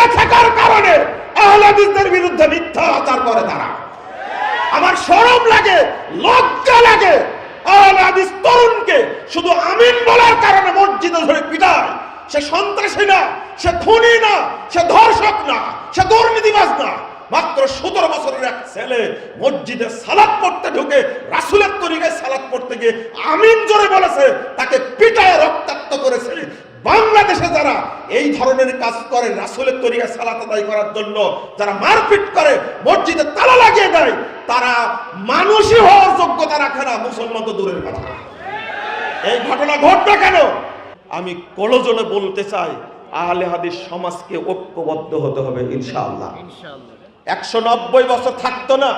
দুনিয়া থাকার কারণে আহলাদিসদের বিরুদ্ধে মিথ্যা আচার করে তারা। আমার শরম লাগে, লজ্জা লাগে আহলাদিস তরুণকে। শুধু আমিন বলার কারণে মসজিদে ধরে পিটায় সে সন্ত্রাসী না, সে খুনি না, সে ধর্ষক না, সে দুর্নীতিবাজ না। মাত্র সতেরো বছরের এক ছেলে মসজিদে সালাদ পড়তে ঢুকে, রাসুলের তরিকায় সালাদ পড়তে গিয়ে আমিন জোরে বলেছে, তাকে পিটায় রক্তাক্ত করেছে। বাংলাদেশে যারা এই ধরনের কাজ করে রাসুলের তরিকায় সালাত আদায় করার জন্য যারা মারপিট করে মসজিদে তালা লাগিয়ে দেয় তারা মানুষই হওয়ার যোগ্যতা রাখে না মুসলমান তো দূরের কথা। এই ঘটনা ঘটবে কেন? আমি কোলজনে বলতে চাই আহলে হাদিস সমাজকে ঐক্যবদ্ধ হতে হবে ইনশাআল্লাহ। একশো নব্বই বছর থাকতো না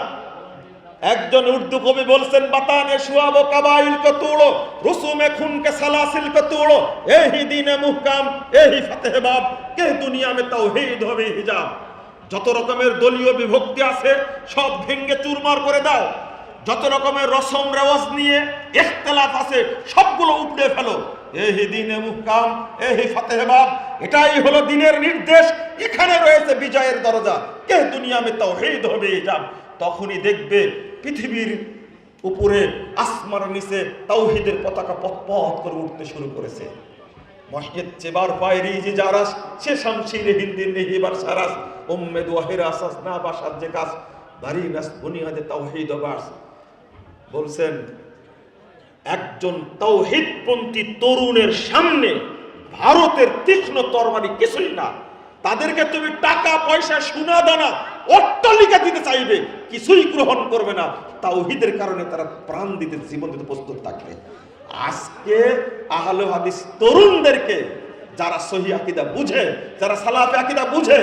একজন উর্দু কবি বলছেন, বাতানে শুয়াবো কাবাইল কে তোড়ো, রুসুমে খুন কে সালাসিল কে তোড়ো, এহি দিনে মুহকাম, এহি ফতেহ বাব, কে দুনিয়া মে তাওহীদ হবে হিজাব? যত রকমের দলীয় বিভক্তি আছে, সব ভেঙ্গে চুরমার করে দাও। যত রকমের রসম রেওয়াজ নিয়ে ইখতিলাফ আছে, সবগুলো উপড়ে ফেলো। এহি দিনে মুহকাম, এহি ফতেহ বাব, এটাই হলো দিনের নির্দেশ। এখানে রয়েছে বিজয়ের দরজা। কে দুনিয়া মে তাওহীদ হবে হিজাব? তখনই দেখবে পৃথিবীর উপরে আসমার নিচে তাওহিদের পতাকা পথ করে উঠতে শুরু করেছে। মসজিদ চেবার পায়রি যে জারাস সে শামশির হিন্দির নেহিবার সারাস উম্মেদ ওয়াহির আসাস না বাসার যে কাজ বাড়ি নাস বুনিয়াদে তাওহিদ বাস। বলছেন, একজন তাওহিদপন্থী তরুণের সামনে ভারতের তীক্ষ্ণ তরবারি কিছুই না। তাদেরকে তুমি টাকা, পয়সা, সোনা, দানা অট্টালিকা দিতে চাইবে, কিছুই গ্রহণ করবে না। তাওহিদের কারণে তারা প্রাণ দিতে, জীবন দিতে প্রস্তুত থাকবে। আজকে আহলে হাদিস তরুণদেরকে, যারা সহি আকিদা বুঝে, যারা সালাফে আকিদা বুঝে,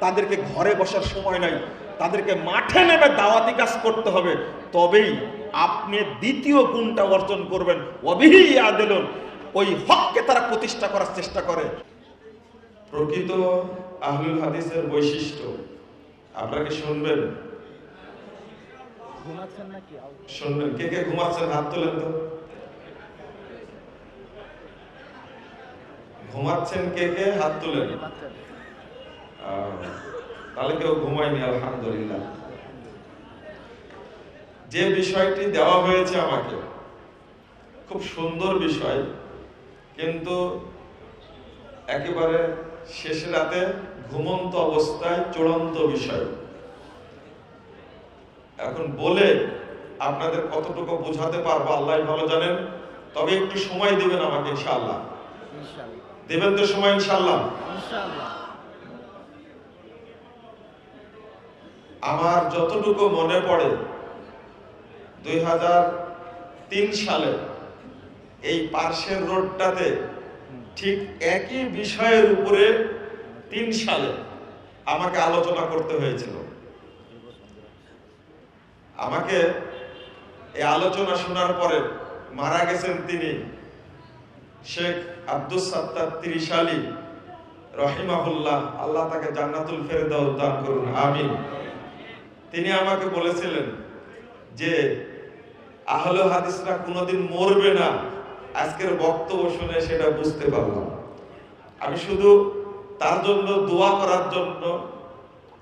তাদেরকে ঘরে বসার সময় নাই। তাদেরকে মাঠে নেমে দাওয়াতি কাজ করতে হবে। তবেই আপনি দ্বিতীয় গুণটা অর্জন করবেন। অবিহি আদেলন ওই হককে তারা প্রতিষ্ঠা করার চেষ্টা করে। প্রকৃত আহলুল হাদিসের বৈশিষ্ট্য আপনারা কি শুনবেন? শুনবেন। কে কে ঘুমাচ্ছেন? হাত তোলেন তো। ঘুমাচ্ছেন কে কে? হাত তোলেন। তাহলে কেউ ঘুমায়নি আলহামদুলিল্লাহ। যে বিষয়টি দেওয়া হয়েছে আমাকে খুব সুন্দর বিষয় কিন্তু একেবারে শেষ রাতে ঘুমন্ত অবস্থায় চূড়ান্ত বিষয়। এখন বলে আপনাদের কতটুকু বোঝাতে পারব আল্লাহ ভালো জানেন। তবে একটু সময় দিবেন আমাকে ইনশাআল্লাহ। ইনশাআল্লাহ। দেবেন তো সময় ইনশাআল্লাহ? ইনশাআল্লাহ। আমার যতটুকু মনে পড়ে দুই তিন সালে এই পার্শ্বের রোডটাতে ঠিক একই বিষয়ের উপরে তিন সালে আমাকে আলোচনা করতে হয়েছিল। আমাকে এই আলোচনা শোনার পরে মারা গেছেন তিনি শেখ আব্দুল সাত্তার ত্রিশালী রহিমাহুল্লাহ। আল্লাহ তাকে জান্নাতুল ফেরদাউস দান করুন, আমিন। তিনি আমাকে বলেছিলেন যে আহলে হাদিসরা কোনোদিন মরবে না। আজকের বক্তব্য শুনে সেটা বুঝতে পারলাম। আমি শুধু তার জন্য দোয়া করার জন্য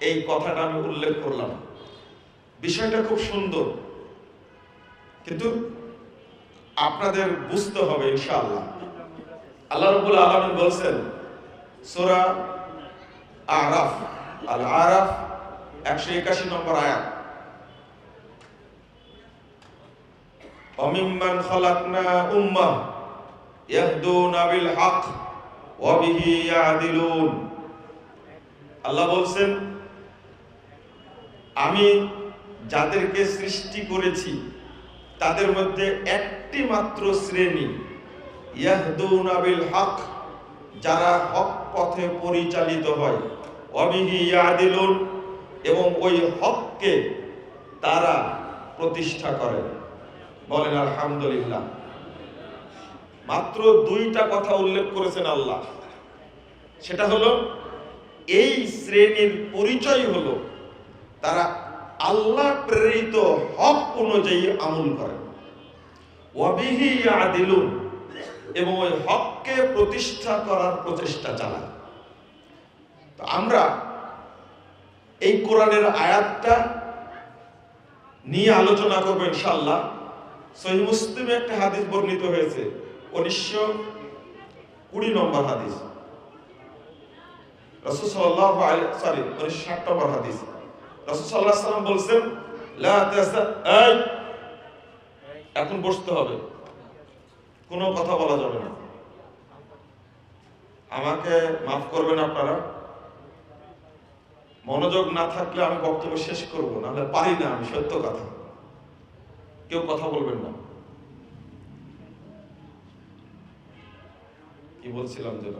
এই কথাটা আমি উল্লেখ করলাম। বিষয়টা খুব সুন্দর। কিন্তু আপনাদের বুঝতে হবে ইনশাআল্লাহ। আল্লাহ রাব্বুল আলামিন বলছেন, সূরা আরাফ, আল আরাফ একশো একাশি নম্বর আয়াত। উম্মাহ ইয়াহদুনা বিল হক ওয়া বিহি ইয়াদিলুন। আল্লাহ বলছেন, আমি যাদেরকে সৃষ্টি করেছি, তাদের মধ্যে একটি মাত্র শ্রেণি, ইয়াহদুনা বিল হক, যারা হক পথে পরিচালিত হয় অবিহি ইয়াদিলুন এবং ওই হককে তারা প্রতিষ্ঠা করে। বলেন, আলহামদুলিল্লাহ। মাত্র দুইটা কথা উল্লেখ করেছেন আল্লাহ। সেটা হলো, এই শ্রেণির পরিচয় হলো তারা আল্লাহ প্রেরিত হক অনুযায়ী আমল করে এবং ওই হককে প্রতিষ্ঠা করার প্রচেষ্টা চালায় তো আমরা এই কোরআনের আয়াতটা নিয়ে আলোচনা করব ইনশাল্লাহ সহি মুসলিমে একটা হাদিস বর্ণিত হয়েছে, উনিশশো কুড়ি নম্বর হাদিস। এখন বসতে হবে। কোনো কথা বলা যাবে না। আমাকে মাফ করবেন আপনারা। মনোযোগ না থাকলে আমি বক্তব্য শেষ করব, নাহলে পারি না আমি, সত্য কথা। কেউ কথা বলবেন না। কি বলছিলাম যেন?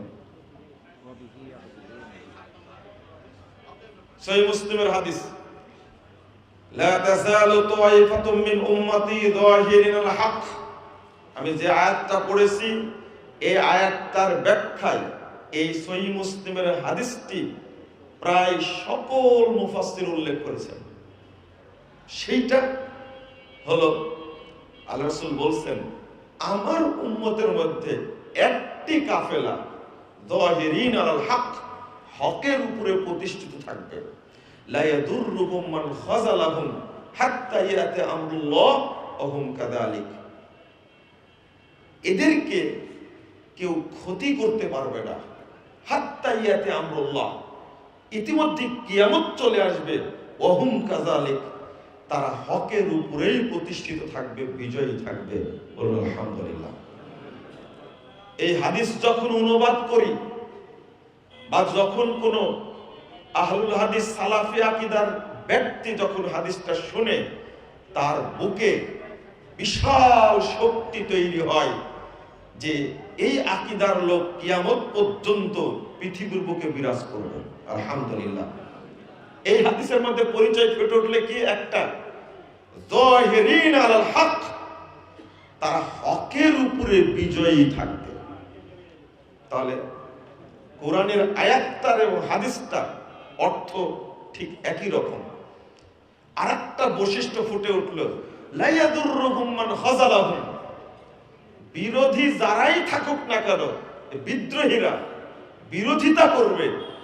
মুসলিমের হাদিস। আমি যে আয়াতটা পড়েছি, এই আয়াতটার ব্যাখ্যায় এই সহি মুসলিমের হাদিসটি প্রায় সকল মুফাসসির উল্লেখ করেছেন। সেইটা হলো, আল্লাহ বলছেন, আমার উম্মতের মধ্যে একটি কাফেলা, যাহিরিন আলাল হক, হকের উপরে প্রতিষ্ঠিত থাকবে। লা ইয়াদুররুহুম মান খাযালাহুম হাত্তা ইয়াতি আমরুল্লাহ ওয়া হুম কাযালিক। এদেরকে কেউ ক্ষতি করতে পারবে না। হাত্তা ইয়াতে আমরুল্লাহ, ইতিমধ্যে কিয়ামত চলে আসবে ওহুম কাজালিক তারা হকের উপরেই প্রতিষ্ঠিত থাকবে, বিজয়ী থাকবে বলুন আলহামদুলিল্লাহ। এই হাদিস যখন অনুবাদ করি বা যখন কোনো আহলুল হাদিস সালাফি আকিদার ব্যক্তি যখন হাদিসটা শুনে তার বুকে বিশাল শক্তি তৈরি হয় যে এই আকিদার লোক কিয়ামত পর্যন্ত পৃথিবীর বুকে বিরাজ করবে। আলহামদুলিল্লাহ। এই হাদিসের মধ্যে পরিচয় ফুটে উঠলে কি একটা? আলাল হক। তারা হকের উপরে বিজয়ী থাকবে। তাহলে কোরআনের আয়াতটার এবং হাদিসটার অর্থ ঠিক একই রকম। আর একটা বৈশিষ্ট্য ফুটে উঠল লাইয়াদুর রহমান হজালাহুম বিরোধী যারাই থাকুক না কেন বিদ্রোহীরা বিরোধিতা করবে।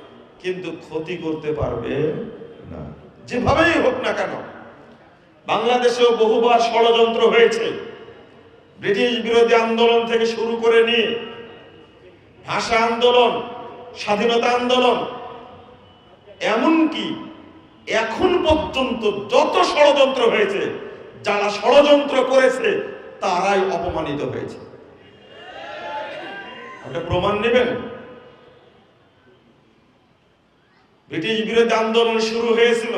কিন্তু ক্ষতি করতে পারবে না। যেভাবেই হোক না কেন, বাংলাদেশেও বহুবার ষড়যন্ত্র হয়েছে। ব্রিটিশ বিরোধী আন্দোলন থেকে শুরু করে নিয়ে ভাষা আন্দোলন, স্বাধীনতা আন্দোলন, এমনকি এখন পর্যন্ত যত ষড়যন্ত্র হয়েছে, যারা ষড়যন্ত্র করেছে, তারাই অপমানিত হয়েছে। আপনি প্রমাণ নেবেন? ব্রিটিশ বিরোধী আন্দোলন শুরু হয়েছিল।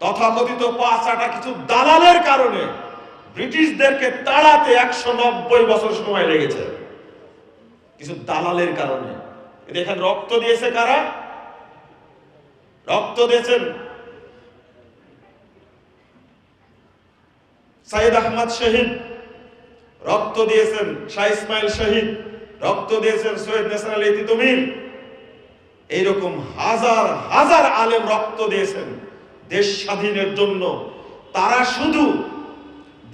তথাকথিত পাঁচ আটা কিছু দালালের কারণে ব্রিটিশদেরকে তাড়াতে একশো নব্বই বছর সময় লেগেছে। কিছু দালালের কারণে। এখানে রক্ত দিয়েছে কারা? রক্ত দিয়েছেন সাইদ আহমদ শহীদ। রক্ত দিয়েছেন শাহ ইসমাইল শহীদ। রক্ত দিয়েছেন সৈয়দ নেসার আলী এইরকম হাজার হাজার আলেম রক্ত দিয়েছেন দেশ স্বাধীনের জন্য। তারা শুধু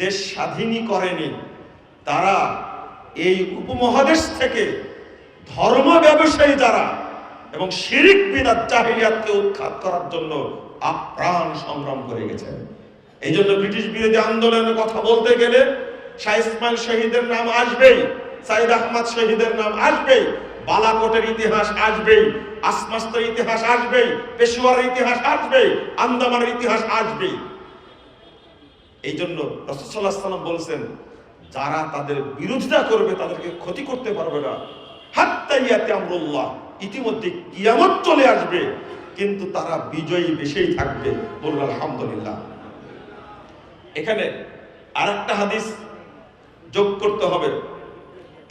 দেশ স্বাধীনই করেনি, তারা এই উপমহাদেশ থেকে ধর্ম ব্যবসায়ী যারা এবং শিরিক বিদাত জাহিলিয়াতকে উৎখাত করার জন্য আপ্রাণ সংগ্রাম করে গেছেন। এই জন্য ব্রিটিশ বিরোধী আন্দোলনের কথা বলতে গেলে শাহ ইসমাইল শহীদের নাম আসবেই, সাইদ আহমদ শহীদের নাম আসবেই বালাকোটের ইতিহাস আসবেই আসমাস্তের ইতিহাস আসবেই পেশোয়ারের ইতিহাস আসবেই, আন্দামানের ইতিহাস আসবেই। এই জন্য রসদাল্লাহ বলছেন, যারা তাদের বিরোধিতা করবে তাদেরকে ক্ষতি করতে পারবে না। হাত্তাইয়াতে আমরুল্লাহ, ইতিমধ্যে কিয়ামত চলে আসবে, কিন্তু তারা বিজয়ী বেশেই থাকবে। বলুন আলহামদুলিল্লাহ। এখানে আর একটা হাদিস যোগ করতে হবে।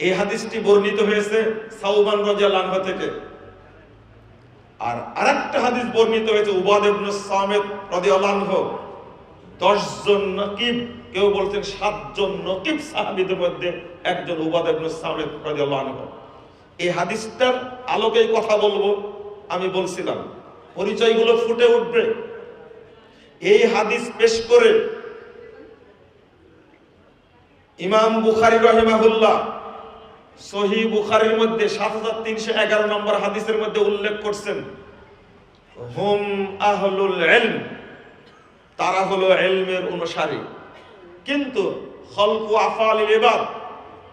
এই হাদিসটি বর্ণিত হয়েছে সাউবান রাজিয়াল্লাহু আনহু থেকে। আর আরেকটা হাদিস বর্ণিত হয়েছে উবাদ ইবনে সামিত রাদিয়াল্লাহু দশজন নকিব, কেউ বলছেন সাতজন নকিব সাহাবীদের মধ্যে একজন উবাদ ইবনে রাদিয়াল্লাহু এই হাদিসটার আলোকেই কথা বলব, আমি বলছিলাম। পরিচয়গুলো ফুটে উঠবে। এই হাদিস পেশ করে ইমাম বুখারী রহিমাহুল্লাহ সহি বুখারীর মধ্যে সাত হাজার তিনশো এগারো নম্বর হাদিসের মধ্যে উল্লেখ করছেন, হুম আহলুল ইলম তারা হলো এলমের অনুসারী। কিন্তু খলকু আফালিল ইবাদ,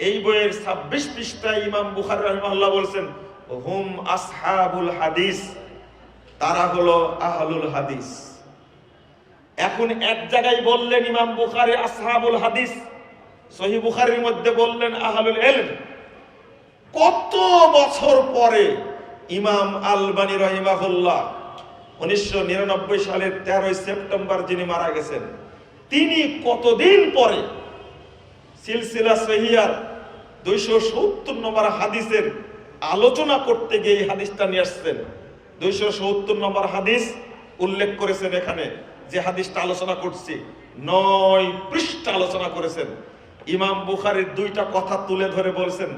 এই বইয়ের ছাব্বিশ পৃষ্ঠায় ইমাম বুখারী রাহিমাহুল্লাহ বলছেন, হুম আসহাবুল হাদিস তারা হলো আহলুল হাদিস। এখন এক জায়গায় বললেন ইমাম বুখারী আসহাবুল হাদিস, সহি বুখারীর মধ্যে বললেন আহলুল ইলম কত বছর পরে ইমাম আলবানী রহিমাহুল্লাহ উনিশশো নিরানব্বই সালের তেরোই সেপ্টেম্বর যিনি মারা গেছেন, তিনি কতদিন পরে সিলসিলা সহিয়ার দুইশো সত্তর নম্বর হাদিসের আলোচনা করতে গিয়ে এই হাদিসটা নিয়ে আসছেন। দুইশো সত্তর নম্বর হাদিস উল্লেখ করেছেন এখানে, যে হাদিসটা আলোচনা করছি, নয় পৃষ্ঠা আলোচনা করেছেন। ইমাম বুখারীর দুইটা কথা তুলে ধরে বলছেন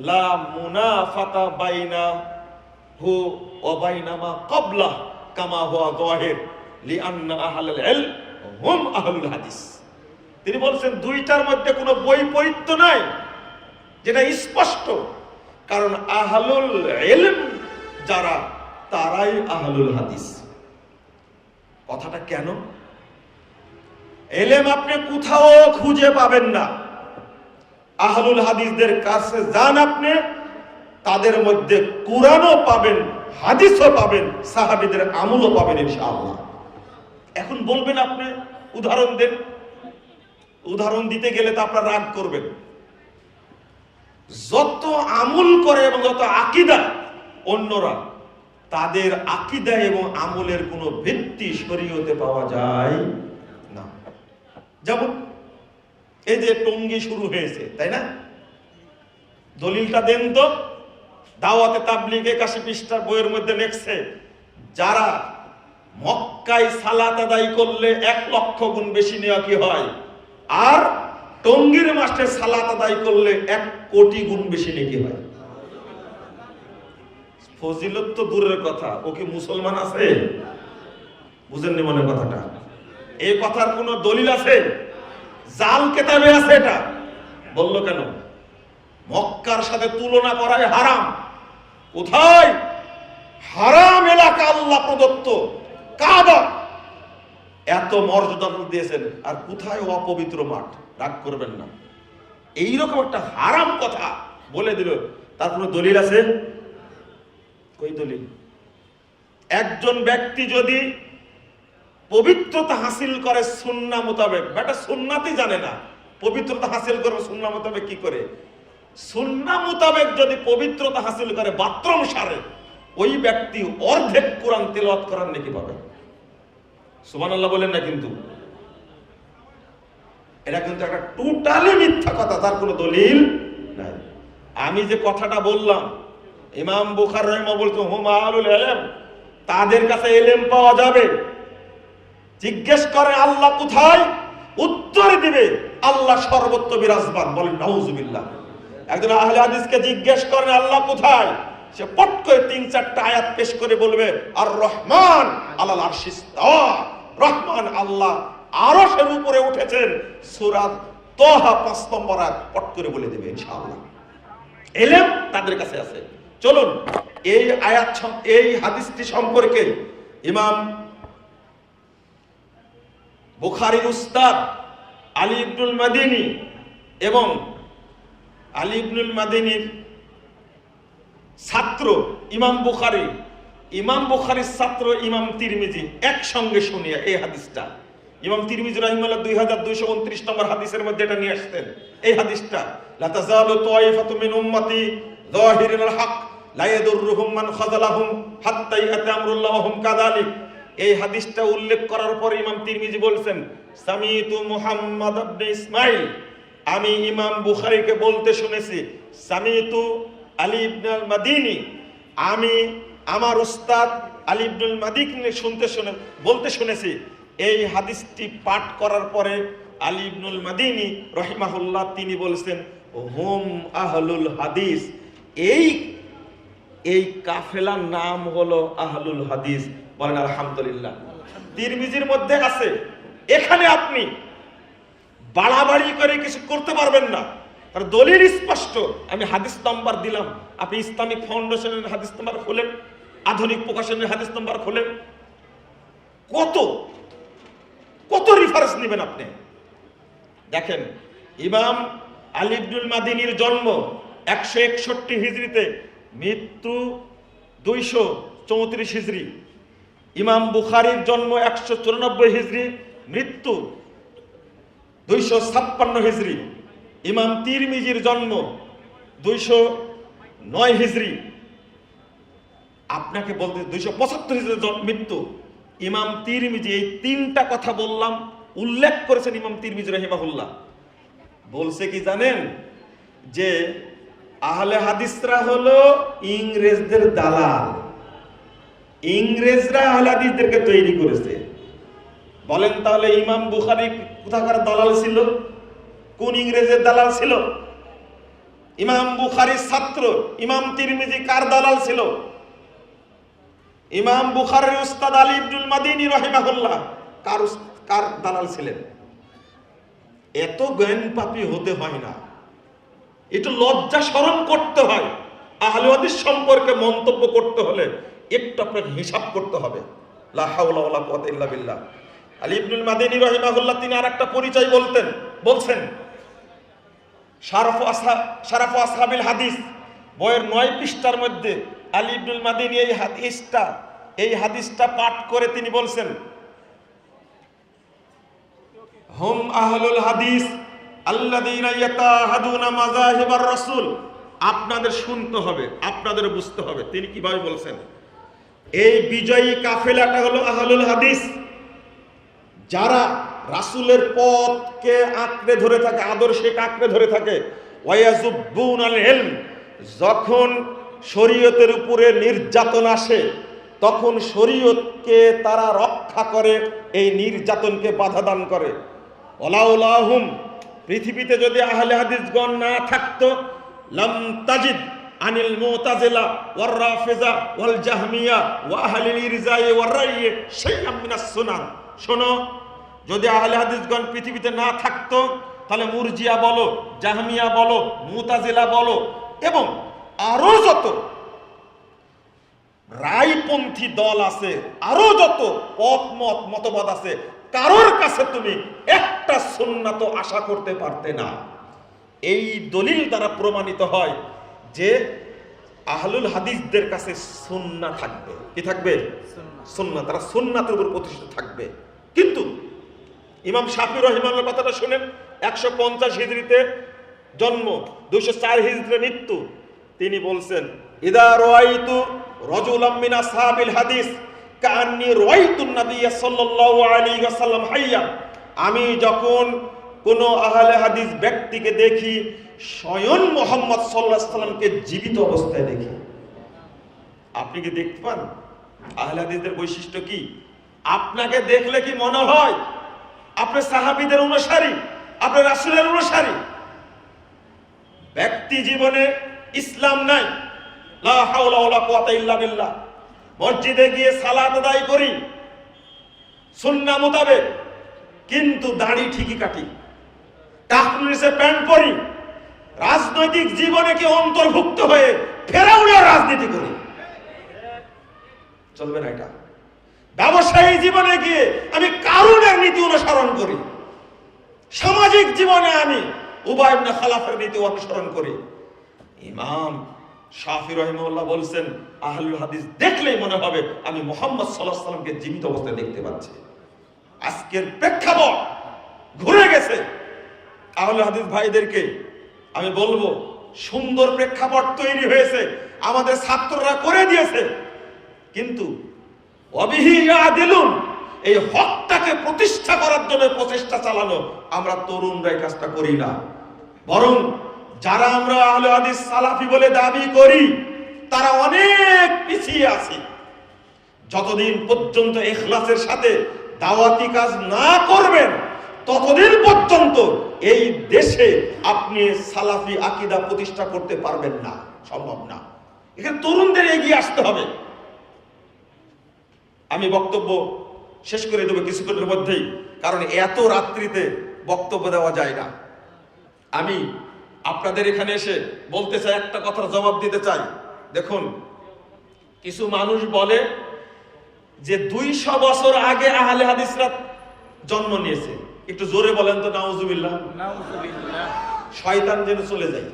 লা মুনাফাতা বাইনা হু ওবাইনামা কবলা কামা হুয়া যাহির, লিআন্না আহলাল ইলম হুম আহলুল হাদিস। তিনি বলছেন, দুইটার মধ্যে কোনো বৈপরীত্য নাই, যেটা স্পষ্ট। কারণ আহলুল ইলম যারা, তারাই আহলুল হাদিস। কথাটা কেন? এলেম আপনি কোথাও খুঁজে পাবেন না। আহলুল হাদিসদের কাছে যান আপনি, তাদের মধ্যে কোরআনও পাবেন, হাদিসও পাবেন, সাহাবিদের আমলও পাবেন ইনশাআল্লাহ। এখন বলবেন আপনি, উদাহরণ দেন। উদাহরণ দিতে গেলে তো আপনার রাগ করবেন। যত আমল করে এবং যত আকিদা অন্যরা, তাদের আকিদা এবং আমলের কোনো ভিত্তি শরীয়তে পাওয়া যায় না। যেমন এই যে টঙ্গি শুরু হয়েছে, তাই না? দলিলটা দেন তো। দাওয়াতে তাবলিগ একাশি পৃষ্ঠার বইয়ের মধ্যে লেখছে, যারা মক্কায় সালাত আদায় করলে এক লক্ষ গুণ বেশি নেওয়া কি হয়? আর টঙ্গির মাসে সালাত আদায় করলে এক কোটি গুণ বেশি নেকি হয়? ফজিলত তো দূরের কথা, ও কি মুসলমান আছে? বুঝেননি মনে কথাটা। এই কথার কোনো দলিল আছে? জাল কেতাবে আছে এটা। বলল কেন? মক্কার সাথে তুলনা করায় হারাম। কোথায়? হারাম এলাকা আল্লাহ প্রদত্ত। কাবা। এত মর্যাদা দিয়েছেন, আর কোথায় অপবিত্র মাঠ? রাগ করবেন না। এইরকম একটা হারাম কথা বলে দিল। তার কোনো দলিল আছে? কই দলিল? একজন ব্যক্তি যদি পবিত্রতা হাসিল করে সুন্না মোতাবেক। বেটা সুন্নাতি জানে না। পবিত্রতা হাসিল করবে, সুন্না মোতাবেক কি করে? সুন্না মোতাবেক যদি পবিত্রতা হাসিল করে, বাথরুম সারে, ওই ব্যক্তি অর্ধেক কোরআন তেলাওয়াত করার নাকি পাবে। সুবহানাল্লাহ বলেন না কিন্তু। এটা কিন্তু একটা টোটালি মিথ্যা কথা, তার কোনো দলিল নাই। আমি যে কথাটা বললাম, ইমাম বুখার রহিমা বলতো হুম আলুল এলেম তাদের কাছে এলেম পাওয়া যাবে জিজ্ঞেস করে, আল্লাহ কোথায়? উত্তর দিবে, আল্লাহ সর্বত্র বিরাজমান। বলেন, নাউজুবিল্লাহ। একজন আহলে হাদিসকে জিজ্ঞেস করেন, আল্লাহ কোথায়? সে পট করে তিন চারটা আয়াত পেশ করে বলবে আর রহমান আল্লাহ আরশিস রহমান আল্লাহ আরশের উপরে উঠেছেন, সূরা তোহা পাঁচ নম্বর আয়াত পট করে বলে দেবে, ইনশাআল্লাহ। এলেম তাদের কাছে আছে। চলুন, এই আয়াত এই হাদিসটি সম্পর্কে ইমাম বুখারীর উস্তাদ আলী ইবনুল মাদিনী এবং আলী ইবনুল মাদিনীর ছাত্র ইমাম বুখারী। ইমাম বুখারীর ছাত্র ইমাম তিরমিজি একসঙ্গে শুনিয়া এই হাদিসটা। ইমাম তিরমিজি রাহিমাল্লাহ দুই হাজার দুইশো উনত্রিশ নম্বর হাদিসের মধ্যে এটা নিয়ে আসতেন এই হাদিসটা লাতাজালু তাইফাতু মিন উম্মতি যাহিরিনাল হক, লা ইয়াদুররুহুম মান খাযালাহুম হাত্তা ইয়াতা আমরুল্লাহ হুম কাযালিক। এই হাদিসটা উল্লেখ করার পর ইমাম তিরমিজি বলছেন, সামিতু মুহাম্মদ ইবনে ইসমাইল। আমি ইমাম বুখারীকে বলতে শুনেছি, সামিতু আলী ইবনুল মাদিনী। আমি আমার উস্তাদ আলী ইবনুল মাদিককে শুনতে শুনে, বলতে শুনেছি, এই হাদিসটি পাঠ করার পরে আলী ইবনুল মাদিনী রহিমাহুল্লাহ তিনি বলছেন, হুম আহলুল হাদিস। এই এই কাফেলার নাম হলো আহলুল হাদিস। বলেন, আলহামদুলিল্লাহ। তিরমিজির মধ্যে আছে, এখানে আপনি বাড়াবাড়ি করে কিছু করতে পারবেন না। কারণ দলিল স্পষ্ট, আমি হাদিস নাম্বার দিলাম। আপনি ইসলামিক ফাউন্ডেশনের হাদিস নাম্বার খোলেন, আধুনিক প্রকাশনের হাদিস নাম্বার খোলেন। কত কত রেফারেন্স নেবেন আপনি? দেখেন, ইমাম আলিবদুল মাদিনীর জন্ম একশো একষট্টি হিজড়িতে, মৃত্যু দুইশো চৌত্রিশ হিজড়ি। ইমাম বুখারির জন্ম একশো চুরানব্বই হিজড়ি মৃত্যু দুইশো ছাপ্পান্ন হিজড়ি ইমাম তিরমিজির জন্ম দুইশো নয় হিজড়ি আপনাকে বলতে দুইশো পঁচাত্তর হিজড়ি মৃত্যু। ইমাম তিরমিজি এই তিনটা কথা বললাম, উল্লেখ করেছেন ইমাম তিরমিজি রহিমাহুল্লাহ। বলছে কি জানেন? যে আহলে হাদিসরা হলো ইংরেজদের দালাল। ইংরেজরা আহলে হাদিসদেরকে তৈরি করেছে। বলেন তাহলে ইমাম বুখারি কোথাকার দালাল ছিল? কোন ইংরেজের দালাল ছিল? ইমাম বুখারির ছাত্র, ইমাম তিরমিজি কার দালাল ছিল? ইমাম বুখারের উস্তাদ আলী ইবনুল মাদিনী রহিমাহুল্লাহ, কার কার দালাল ছিলেন? এত জ্ঞান পাপী হতে হয় না। একটু লজ্জা স্মরণ করতে হয়। আহলে হাদিস সম্পর্কে মন্তব্য করতে হলে একটু আপনাকে হিসাব করতে হবে। লা হাওলা ওয়ালা কুওয়াতা ইল্লা বিল্লাহ। মাদিনী রহিমাহুল্লাহ তিনি আরেকটা পরিচয় বলতেন, বলছেন, শারাফ আসহাবিল হাদিস, বইয়ের নয় পৃষ্ঠার মধ্যে আলী ইবনুল মাদিনী এই হাদিসটা এই হাদিসটা পাঠ করে তিনি বলছেন, হুম আহলুল হাদিস মাযাহিবার রাসূল। আপনাদের শুনতে হবে, আপনাদের বুঝতে হবে। তিনি কীভাবে বলছেন? এই বিজয়ী কাফেলাটা হলো আহলুল হাদিস। যারা রাসূলের পথকে আঁকড়ে ধরে থাকে আদর্শে আঁকড়ে ধরে থাকে আল ইলম যখন শরীয়তের উপরে নির্যাতন আসে, তখন শরীয়তকে তারা রক্ষা করে, এই নির্যাতনকে বাধা দান করে। ওলাউলাহুম পৃথিবীতে যদি আহলে হাদিসগণ না থাকতো, লাম তাজিদ আনিল মুতাজিলা ওয়ার রাফিজা ওয়াল জাহমিয়া ওয়া আহলিল ইরজাই ওয়ার রাইয়ে মিনাস সুনান। শোনো, যদি আহলে হাদিসগণ পৃথিবীতে না থাকতো, তাহলে মুরজিয়া বলো, জাহমিয়া বলো, মুতাজিলা বলো এবং আরও যত রায়পন্থী দল আছে, আরও যত পথ, মত, মতবাদ আছে, কারোর কাছে তুমি একটা সুন্নাত আশা করতে পারতে না। এই দলিল দ্বারা প্রমাণিত হয় যে আহলুল হাদিসদের কাছে সুন্না থাকবে। কি থাকবে? সুন্না তারা সুন্নাতের উপর প্রতিষ্ঠিত থাকবে। কিন্তু ইমাম শাফি রহিমানের কথাটা শুনেন একশো পঞ্চাশ হিজড়িতে জন্ম দুশো চার হিজড়িতে মৃত্যু। তিনি বলছেন ইদা রোয়াইতু রজুলাম মিন আসহাবিল হাদিস কান্নি রোয়াইতু নবিয়্য সাল্লাল্লাহু আলাইহি ওয়াসাল্লাম হাইয়া আমি যখন কোন আহলে হাদিস ব্যক্তিকে দেখি স্বয়ং মোহাম্মদ সাল্লাহ সাল্লামকে জীবিত অবস্থায় দেখি। আপনি কি দেখতে পান? আহলে হাদিসদের বৈশিষ্ট্য কি? আপনাকে দেখলে কি মনে হয়? আপনি সাহাবিদের অনুসারী? আপনি রাসূলের অনুসারী? ব্যক্তি জীবনে ইসলাম নাই। মসজিদে গিয়ে সালাত আদায় করি। সুন্নাহ মোতাবেক। কিন্তু দাড়ি ঠিকই কাটি। টাকনুরিসে প্যান্ট পরি, রাজনৈতিক জীবনে কি অন্তর্ভুক্ত হয়ে ফেরাউনের রাজনীতি করি? চলবে না এটা। ব্যবসায়ী জীবনে গিয়ে আমি কারুনের নীতি অনুসরণ করি। সামাজিক জীবনে আমি উবাই খালাফের নীতি অনুসরণ করি। ইমাম শাফি রহিমউল্লাহ বলছেন, আহলুল হাদিস দেখলেই মনে হবে আমি মোহাম্মদ সাল্লাহ সাল্লামকে জীবিত অবস্থায় দেখতে পাচ্ছি। আজকের প্রেক্ষাপট ঘুরে গেছে। আহলে হাদিস ভাইদেরকে আমি বলব, সুন্দর প্রেক্ষাপট তৈরি হয়েছে, আমাদের ছাত্ররা করে দিয়েছে। কিন্তু অবিহিয়াদিলুন এই হকটাকে প্রতিষ্ঠা করার জন্য প্রচেষ্টা চালানো আমরা তরুণরা এই কাজটা করি না। বরং যারা আমরা আহলে হাদিস সালাফি বলে দাবি করি, তারা অনেক পিছিয়ে আছি। যতদিন পর্যন্ত এখলাসের সাথে দাওয়াতি কাজ না করবেন ততদিন পর্যন্ত এই দেশে আপনি সালাফি আকিদা প্রতিষ্ঠা করতে পারবেন না, সম্ভব না। এখানে তরুণদের এগিয়ে আসতে হবে। আমি বক্তব্য শেষ করে দেবো কিছুক্ষণের মধ্যেই, কারণ এত রাত্রিতে বক্তব্য দেওয়া যায় না। আমি আপনাদের এখানে এসে বলতে চাই, একটা কথার জবাব দিতে চাই। দেখুন, কিছু মানুষ বলে যে দুইশো বছর আগে আহলে হাদিসরা জন্ম নিয়েছে। একটু জোরে বলেন তো নাউজুবিল্লাহ। শয়তান যেন চলে যায়।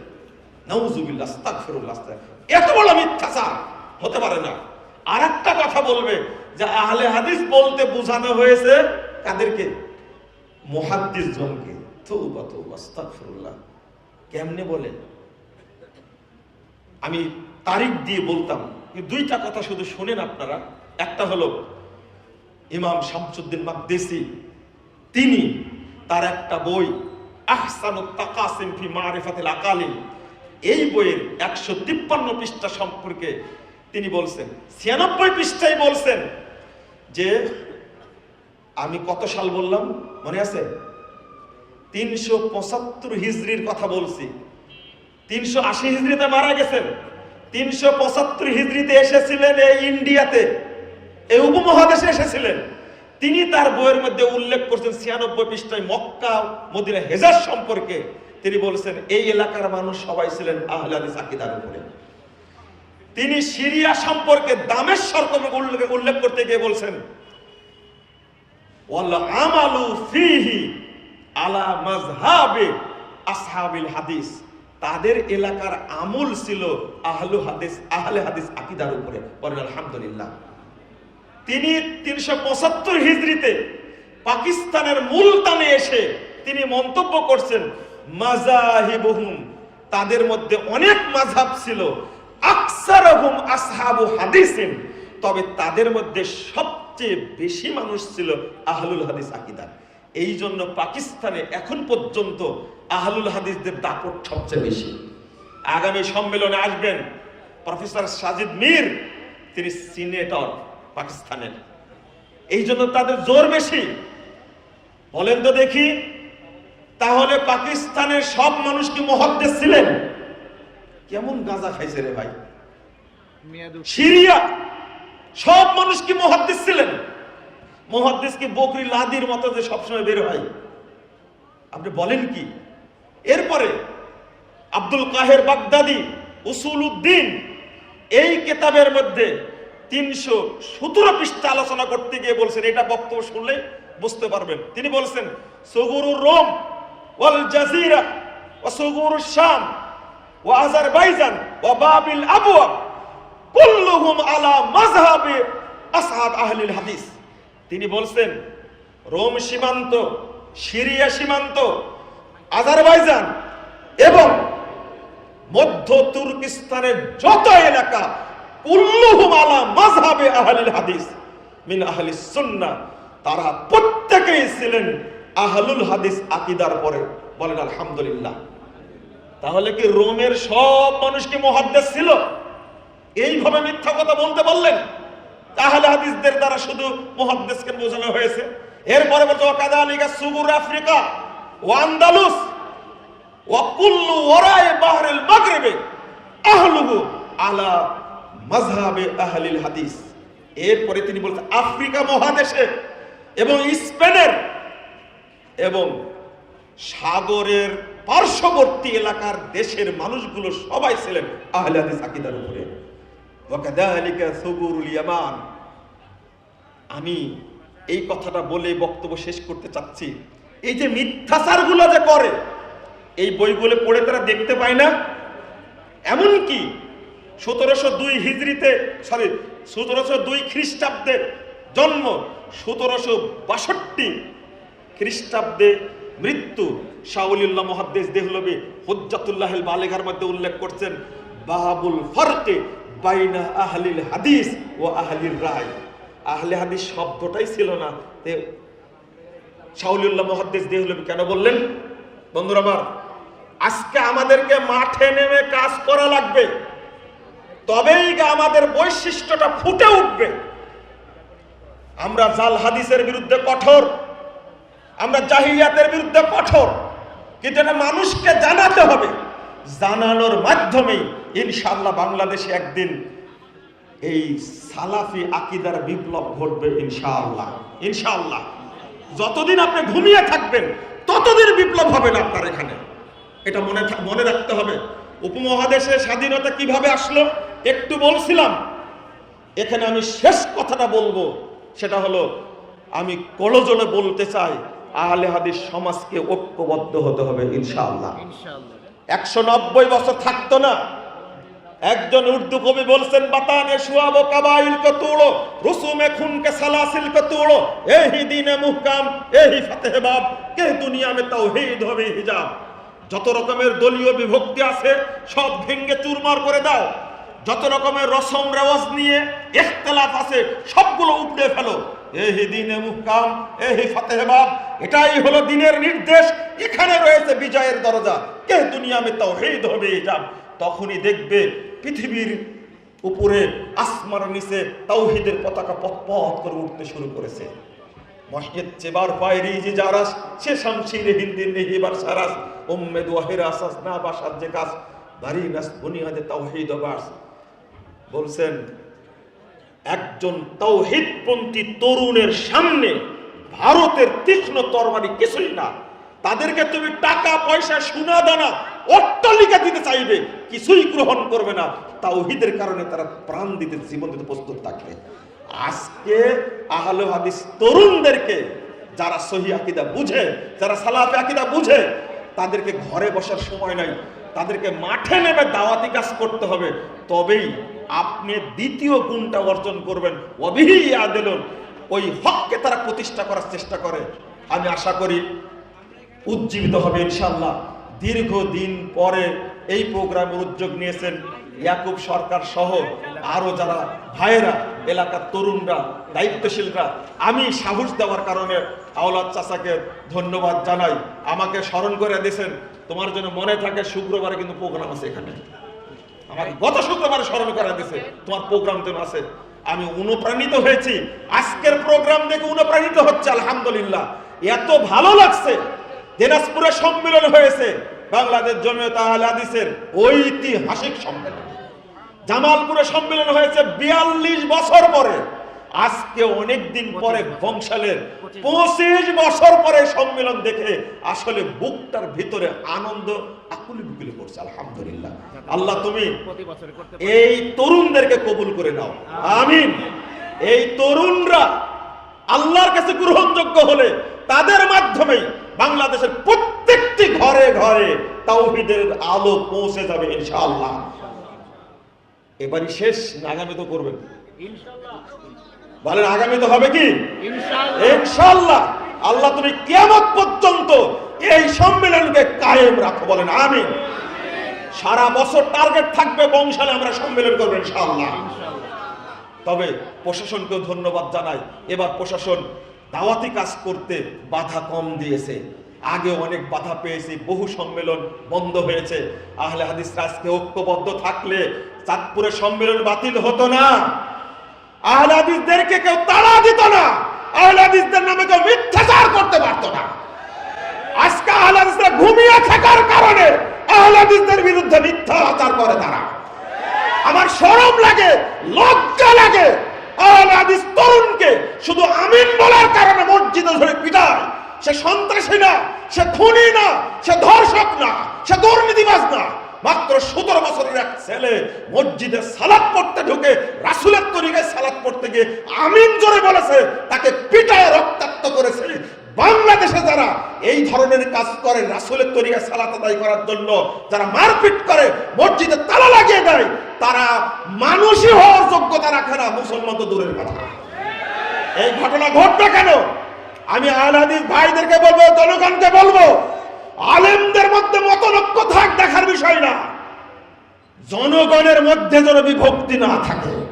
নাউজুবিল্লাহ আস্তাগফিরুল্লাহ আস্তাগফিরুল্লাহ। এত বড় মিথ্যাচার হতে পারে না। আর একটা কথা বলবে যে আহলে হাদিস বলতে বোঝানো হয়েছে কাদেরকে? মুহাদ্দিস জনকে। তৌবা তৌবা আস্তাগফিরুল্লাহ। কেমনে বলে? আমি তারিখ দিয়ে বলতাম দুইটা কথা শুধু শোনেন আপনারা। একটা হলো ইমাম শামসুদ্দিন মাকদেসি তিনি তার একটা বই আহসানুত তাকাসিম মারিফাতিল আকালিম, এই বইয়ের একশো তিপ্পান্ন পৃষ্ঠা সম্পর্কে তিনি বলছেন, ছিয়ানব্বই পৃষ্ঠায় বলছেন যে, আমি কত সাল বললাম? মনে আছে? তিনশো পঁচাত্তর হিজড়ির কথা বলছি। তিনশো আশি হিজড়িতে মারা গেছেন। তিনশো পঁচাত্তর হিজড়িতে এসেছিলেন এই ইন্ডিয়াতে। এই উপমহাদেশে এসেছিলেন। তিনি তার বইয়ের মধ্যে উল্লেখ করছেন ছিয়ানব্বই পৃষ্ঠায় মক্কা, মদিনা, হেজাজ সম্পর্কে। তিনি বলেছেন, এই এলাকার মানুষ সবাই ছিলেন আহলাদিস আকিদার উপরে। তিনি সিরিয়া সম্পর্কে দামেশ্বর উল্লেখ করতে গিয়ে বলছেন আমালু ফিহি আলা মাজহাবে আসহাবিল হাদিস। তাদের এলাকার আমল ছিল আহলু হাদিস, আহলে হাদিস আকিদার উপরে। বলেন, আলহামদুলিল্লাহ। তিনি তিনশো পঁচাত্তর হিজড়িতে পাকিস্তানের মুলতানে এসে তিনি মন্তব্য করছেন মাজাহিবহুম তাদের মধ্যে অনেক মাঝাব ছিল, আকসারহুম আসহাবু হাদিসিন, তবে তাদের মধ্যে সবচেয়ে বেশি মানুষ ছিল আহলুল হাদিস আকিদার। এই জন্য পাকিস্তানে এখন পর্যন্ত আহলুল হাদিসদের দাপট সবচেয়ে বেশি। আগামী সম্মেলনে আসবেন প্রফেসর সাজিদ মীর, তিনি সিনেটর। পাকিস্তানের। এই জন্য তাদের জোর বেশি। বলেন তো দেখি তাহলে পাকিস্তানের সব মানুষ কি মহদ্দেশ ছিলেন? কেমন গাঁজা খাইছে রে ভাই? সিরিয়া সব মানুষ কি মহাদ্দিস ছিলেন? মহাদ্দেশ কি বকরি লাদির মতো যে সবসময় বের হয়? আপনি বলেন কি? এরপরে আব্দুল কাহের বাগদাদি উসুল উদ্দিন এই কেতাবের মধ্যে তিনশো সতেরো পৃষ্ঠা আলোচনা করতে গিয়ে বলছেন, এটা বক্তব্য শুনলে বুঝতে পারবেন। তিনি বলছেন, সগুরুর রোম ওয়াল জাজিরা ও সগুরুর শাম ও আজারবাইজান ও বাবিল আবুয়া কুল্লুহুম আলা মাযহাবে আসহাব আহলিল হাদিস। তিনি বলছেন, রোম সীমান্ত, সিরিয়া সীমান্ত, আজারবাইজান এবং মধ্য তুর্কিস্তানের যত এলাকা হাদিস। তারা প্রত্যেকেই ছিলেন আহলুল হাদিস আকিদার পরে। বলেন, আলহামদুলিল্লাহ। তাহলে কি রোমের সব মানুষ কি মহাদ্দেশ ছিল? এইভাবে মিথ্যা কথা বলতে বললেন তাহলে হাদিসদের দ্বারা শুধু মুহাদ্দিসকে বোঝানো হয়েছে। এরপরে সুবুর আফ্রিকা ও আন্দালুস ওয়া কুল্লু ওরায়ে বাহরিল মাগরিবে আহলুহু আলা মাযহাবে আহলিল হাদিস। এরপরে তিনি বলছেন, আফ্রিকা মহাদেশে এবং স্পেনের এবং সাগরের পার্শ্ববর্তী এলাকার দেশের মানুষগুলো সবাই ছিলেন আহলে হাদিস আকীদার উপরে। ওয়াকাদালিকা সুগুরুল ইয়ামান। আমি এই কথাটা বলে বক্তব্য শেষ করতে চাচ্ছি। এই যে মিথ্যাচারগুলো যে করে, এই বইগুলো পড়ে তারা দেখতে পায় না। এমনকি সতেরোশো দুই হিজড়িতে সরি সতেরোশো দুই খ্রিস্টাব্দের জন্ম, সতেরোশো বাষট্টি খ্রিস্টাব্দে মৃত্যু। শাউলিল্লাহ মহাদ্দেশ দেহলবি হুজ্জাতুল্লাহ বালেঘার মধ্যে উল্লেখ করছেন, বাহাবুল ফরকে বাইনা আহলিল হাদিস ও আহলিল রায়। আহলে হাদিস শব্দটাই ছিল না। তে মহাদ্দেশ দেহলবি কেন বললেন? বন্ধুরা আমার, আজকে আমাদেরকে মাঠে নেমে কাজ করা লাগবে। তবেই আমাদের বৈশিষ্ট্যটা ফুটে উঠবে? আমরা জাল হাদিসের বিরুদ্ধে কঠোর, আমরা জাহিলিয়াতের বিরুদ্ধে কঠোর, কিন্তু এটা মানুষকে জানাতে হবে। জানানোর মাধ্যমেই ইনশাআল্লাহ বাংলাদেশে একদিন এই সালাফি আকিদার বিপ্লব ঘটবে ইনশাআল্লাহ। ইনশাআল্লাহ। যতদিন আপনি ঘুমিয়ে থাকবেন, ততদিন বিপ্লব হবে না আপনার এখানে। এটা মনে মনে রাখতে হবে। উপমহাদেশে স্বাধীনতা কীভাবে আসলো? একটু বলছিলাম এখানে আমি শেষ কথাটা বলব সেটা হলো আমি কলজলে বলতে চাই আহলে হাদিস সমাজকে ঐক্যবদ্ধ হতে হবে ইনশাআল্লাহ। একশো নব্বই বছর থাকতো না একজন উর্দু কবি বলছেন বাতানে শুয়াবো কাবাইল কে তোড়ো রসুমে খুন কে সালাসিল কে তোড়ো এহি দিনে মুহকাম এহি ফাতেহে বাব কে দুনিয়া মে তাওহীদ হবে হিজাব? যত রকমের দলীয় বিভক্তি আছে সব ভেঙ্গে চুরমার করে দাও যত রকমের রসম রেওয়াজ নিয়ে ইখতিলাফ আছে, সবগুলো উপড়ে ফেলো। এহি দিনে মুহকাম, এহি ফাতেহে বাব এটাই হলো দিনের নির্দেশ। এখানে রয়েছে বিজয়ের দরজা। কে দুনিয়া মে তাওহীদ হবে হিজাব তখনই দেখবে পৃথিবীর উপরে, আসমার নিচে তাওহীদের পতাকা পথ করে উঠতে শুরু করেছে। মহিয়ত চেবার পায়রি যে জারাস, সে শামশির হিন্দির নেহিবার সারাস। উম্মেদ ওয়াহির আসাস না বাসার যে কাজ, বাড়ি নাস বুনিয়াদে তাওহীদ বাস। বলছেন, একজন তাওহীদপন্থী তরুণের সামনে ভারতের তীক্ষ্ণ তরবারি কিছুই না। তাদেরকে তুমি টাকা, পয়সা, সোনা, দানা, অট্টালিকা দিতে চাইবে, কিছুই গ্রহণ করবে না। তাওহিদের কারণে তারা প্রাণ দিতে, জীবন দিতে প্রস্তুত থাকবে। আজকে আহলে হাদিস তরুণদেরকে যারা সহি আকিদা বুঝে, যারা সালাফে আকিদা বুঝে, তাদেরকে ঘরে বসার সময় নাই। তাদেরকে মাঠে নেমে দাওয়াতি কাজ করতে হবে। তবেই আপনি দ্বিতীয় গুণটা অর্জন করবেন। অবিহি ওই হককে তারা প্রতিষ্ঠা করার চেষ্টা করে। আমি আশা করি উজ্জীবিত হবে ইনশাল্লাহ দীর্ঘদিন পরে এই প্রোগ্রামের উদ্যোগ নিয়েছেন ইয়াকুব সরকার সহ আরও যারা ভাইয়েরা, এলাকার তরুণরা, দায়িত্বশীলরা। আমি সাহস দেওয়ার কারণে আওলাদ চাচাকে ধন্যবাদ জানাই। আমাকে স্মরণ করে দিয়েছেন। তোমার জন্য মনে থাকে শুক্রবারে কিন্তু প্রোগ্রাম আছে এখানে। আমাকে গত শুক্রবারে স্মরণ করা দিছে, তোমার প্রোগ্রাম যেন আছে। আমি অনুপ্রাণিত হয়েছি। আজকের প্রোগ্রাম দেখে অনুপ্রাণিত হচ্ছে, আলহামদুলিল্লাহ। এত ভালো লাগছে, দিনাজপুরে সম্মেলন হয়েছে, বাংলাদেশ জমিয়ত হাদিসের ঐতিহাসিক সম্মেলন। জামালপুরে সম্মেলন হয়েছে বিয়াল্লিশ বছর পরে। আজকে অনেক দিন পরে বংশালের পঁচিশ বছর পরে সম্মেলন দেখে আসলে বুকটার ভিতরে আনন্দ আকুলি বুকুলি করছে আলহামদুলিল্লাহ। আল্লাহ তুমি এই তরুণদেরকে কবুল করে নাও। আমিন। এই তরুণরা আল্লাহর কাছে গ্রহণযোগ্য হলে তাদের মাধ্যমেই বাংলাদেশের প্রত্যেকটি ঘরে ঘরে তাওহীদের আলো পৌঁছে যাবে ইনশাআল্লাহ। এবারই শেষ না আগামী তো করবেন। ইনশাআল্লাহ। বলেন আগামী তো হবে কি? ইনশাআল্লাহ। আল্লাহ তুমি কিয়ামত পর্যন্ত এই সম্মেলনকে কায়েম রাখো বলেন আমিন। সারা বছর টার্গেট থাকবে বংশালে আমরা সম্মেলন করব ইনশাআল্লাহ। তবে প্রশাসনকেও ধন্যবাদ জানাই। এবার প্রশাসন দাওয়াতি কাজ করতে বাধা কম দিয়েছে। আগে অনেক বাধা পেয়েছি বহু সম্মেলন বন্ধ হয়েছে। আহলে হাদিস আজকে ঐক্যবদ্ধ থাকলে চাঁদপুরের সম্মেলন বাতিল হতো না। আহলে হাদিসদেরকে কেউ তাড়া দিত না। আহলে হাদিসদের নামে কেউ মিথ্যাচার করতে পারতো না। আজকে আহলে হাদিসরা ঘুমিয়ে থাকার কারণে আহলে হাদিসদের বিরুদ্ধে মিথ্যাচার করে তারা। আমার শরম লাগে, লজ্জা লাগে আহলে হাদিস তরুণকে শুধু আমিন বলার কারণে মসজিদে ধরে পিটায়। সে সন্ত্রাসী না, সে খুনি না, সে ধর্ষক না, সে দুর্নীতিবাজ না। মাত্র সতেরো বছরের এক ছেলে মসজিদে সালাদ পড়তে ঢুকে, রাসুলের তরিকায় সালাদ পড়তে গিয়ে আমিন জোরে বলেছে, তাকে পিটায় রক্তাক্ত করেছে। বাংলাদেশে যারা এই ধরনের কাজ করে, রাসুলের তরিকা সালাত আদায় করার জন্য যারা মারপিট করে, মসজিদে তালা লাগিয়ে দেয়, তারা মানুষই হওয়ার যোগ্যতা রাখে না, মুসলমান তো দূরের কথা। এই ঘটনা ঘটবে কেন? আমি আহলাদিস ভাইদেরকে বলব, জনগণকে বলব আলেমদের মধ্যে মতলক্ষ থাক দেখার বিষয় না। জনগণের মধ্যে যেন বিভক্তি না থাকে।